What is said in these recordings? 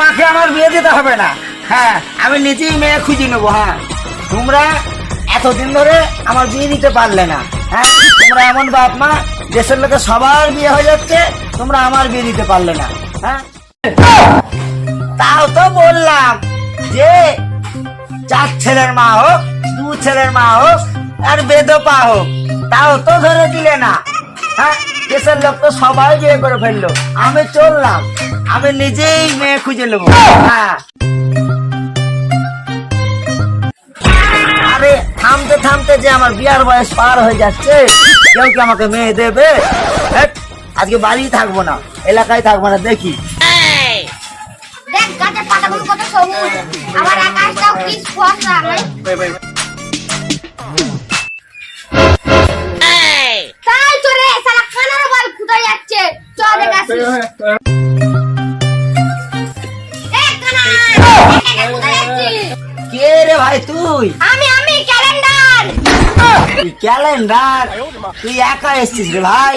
তোমাকে আমার বিয়ে দিতে হবে না। হ্যাঁ আমি নিজেই মেয়ে খুঁজে নেব হ্যাঁ। তোমরা এতদিন ধরে আমার বিয়ে দিতে পারলে না হ্যাঁ। তোমরা এমন বাপ মা, দেশের লোকে সবার বিয়ে হয়ে যাচ্ছে, তোমরা আমার বিয়ে দিতে পারলে না হ্যাঁ। তাও তো বললাম যে চার ছেলের মা হোক, দু ছেলের মা হোক, আর বেদপা হোক, তাও তো ধরে দিলে না হ্যাঁ। দেশের লোক তো সবাই বিয়ে করে ফেলল। আমি চললাম। আমি নিজেই মেয়ে খুঁজে নেব। হ্যাঁ। আরে থামতে থামতে যে আমার বিয়ার বয়স পার হয়ে যাচ্ছে কেউ কি আমাকে মেয়ে দেবে? আজকে বাড়ি থাকব না এলাকায় থাকব না দেখি। দেখ গাছের পাতাগুলো কত সবুজ। আবার আকাশটাও কি ফর্সা কে রে ভাই তুই আমি আমি ক্যালেন্ডার তুই ক্যালেন্ডার তুই একা এসছিস রে ভাই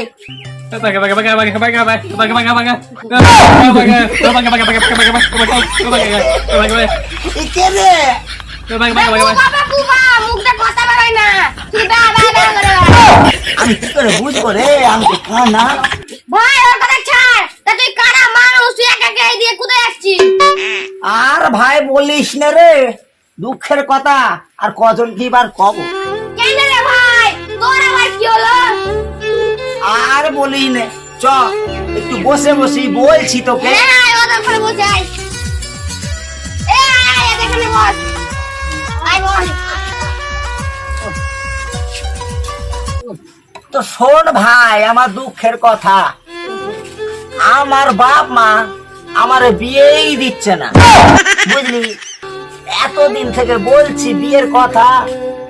কে রে। আমি কি করে বুঝব রে আমি কানা ভাই ওর কথা ছাড় তা তুই কানা মানুষ তুই একা একা এই দিয়ে কোথায় যাচ্ছিস আর ভাই বলিস না রে দুঃখের কথা আর কজন কি বার কব? কেন রে ভাই? তোর আবার কি হলো? আর বলি নে চ একটু বসে বসি বলছি তোকে। ওদের ঘরে বসে আয়। এ আয় আয় এখানে বস। আয় বস। তো শোন ভাই আমার দুঃখের কথা। আমার বাপ মা আমার বিয়েই দিচ্ছে না বুঝলি এতদিন থেকে বলছি বিয়ের কথা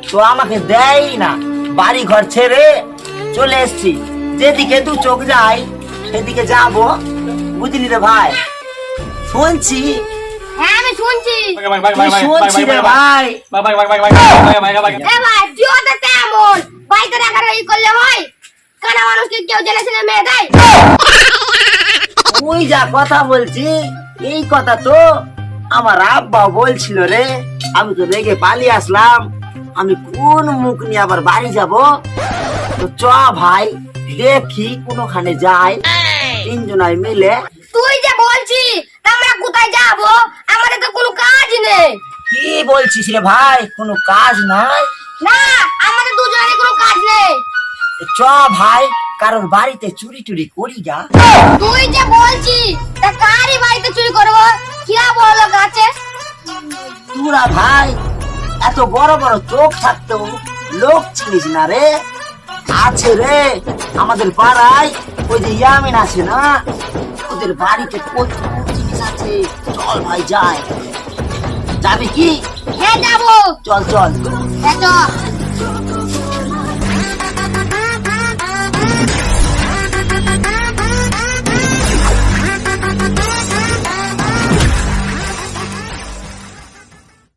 তো আমাকে দেয় না বাড়ি ঘর ছেড়ে চলে এসছি যেদিকে দু চোখ যায় সেদিকে যাব বুঝলি রে ভাই শুনছি হ্যাঁ আমি শুনছি শুনছি রে ভাই এ ভাই ওদের তেমন বাড়িতে রাখার এই করলে হয় কানা মানুষকে কেউ ছেলে মেয়ে দেয় যা কথা বলছি এই কথা তো আমার আব্বা বলছিল রে। আমি তো রেগে পালিয়ে আসলাম। আমি কোন মুখ নিয়ে আবার বাড়ি যাব? তো চ ভাই দেখি কোনোখানে যাই। তিনজনাই মিলে। তুই যে বলছিস তা আমরা কোথায় যাব? আমাদের তো কোনো কাজ নেই। কি বলছিস রে ভাই কোনো কাজ নাই? না আমাদের দুজনের কোনো কাজ নেই। চ ভাই কারণ বাড়িতে চুরি টুরি করি যা। তুই যে বলছিস তা কারই বাড়িতে চুরি করব? কিরা বড় লোক আছে তোরা ভাই এত বড় বড় চোখ থাকতো লোক চিনিস না রে। আছে রে আমাদের পাড়ায় ওই যে ইয়ামিন আছে না? ওদের বাড়িতে কত জিনিস আছে। চল ভাই যাই। যাবি কি? হ্যাঁ যাব। চল চল। হ্যাঁ চ।